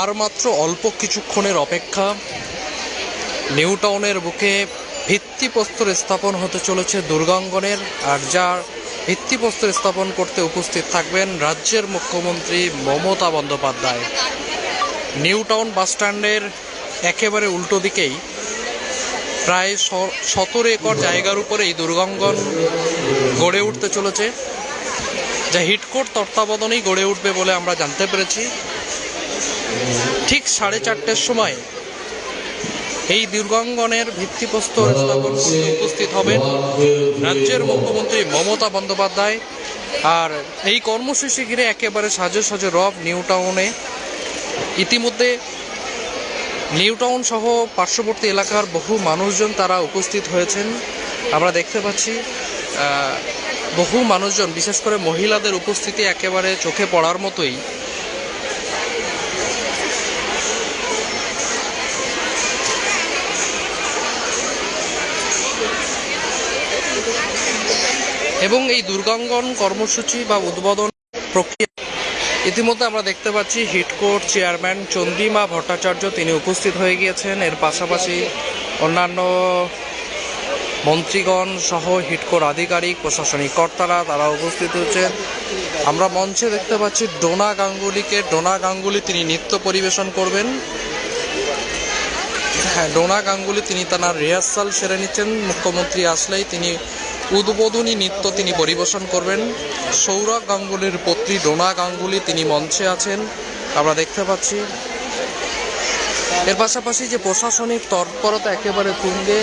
আর মাত্র অল্প কিছুক্ষণের অপেক্ষা। নিউ টাউনের বুকে ভিত্তিপ্রস্তর স্থাপন হতে চলেছে দুর্গাঙ্গনের, আর যার ভিত্তিপ্রস্তর স্থাপন করতে উপস্থিত থাকবেন রাজ্যের মুখ্যমন্ত্রী মমতা বন্দ্যোপাধ্যায়। নিউ টাউন বাসস্ট্যান্ডের একেবারে উল্টো দিকেই, প্রায় সতেরো একর জায়গার উপরে এই দুর্গাঙ্গন গড়ে উঠতে চলেছে। যা হিটকোট তত্ত্বাবধানেই গড়ে উঠবে বলে আমরা জানতে পেরেছি। ঠিক সাড়ে চারটের সময় এই দুর্গাঙ্গনের ভিত্তিপ্রস্তর স্থাপন করতে উপস্থিত হবেন রাজ্যের মুখ্যমন্ত্রী মমতা বন্দ্যোপাধ্যায়। আর এই কর্মসূচি ঘিরে একেবারে সাজে সাজে রব নিউ টাউনে। ইতিমধ্যে নিউ টাউন সহ পার্শ্ববর্তী এলাকার বহু মানুষজন তারা উপস্থিত হয়েছেন। আমরা দেখতে পাচ্ছি বহু মানুষজন, বিশেষ করে মহিলাদের উপস্থিতি একেবারে চোখে পড়ার মতোই। এবং এই দুর্গাঙ্গন কর্মসূচি বা উদ্বোধন প্রক্রিয়া ইতিমধ্যে আমরা দেখতে পাচ্ছি হিটকোট চেয়ারম্যান চন্দ্রিমা ভট্টাচার্য তিনি উপস্থিত হয়ে গিয়েছেন। এর পাশাপাশি অন্যান্য মন্ত্রীগণ সহ হিটকোর আধিকারিক, প্রশাসনিক কর্তারা, তারা উপস্থিত হচ্ছেন আমরা মঞ্চে দেখতে পাচ্ছি ডোনা গাঙ্গুলিকে। ডোনা গাঙ্গুলি তিনি নৃত্য পরিবেশন করবেন। হ্যাঁ ডোনা গাঙ্গুলি, তিনি তার রিহার্সাল সেরে নিচ্ছেন। মুখ্যমন্ত্রী আসলেই তিনি উদ্বোধনী নৃত্য তিনি পরিবেশন করবেন। সৌরভ গাঙ্গুলির পত্নী ডোনা গাঙ্গুলি তিনি মঞ্চে আছেন। আমরা দেখতে পাচ্ছি। এর পাশাপাশি যে প্রশাসনিক তৎপরতা একেবারে তুঙ্গে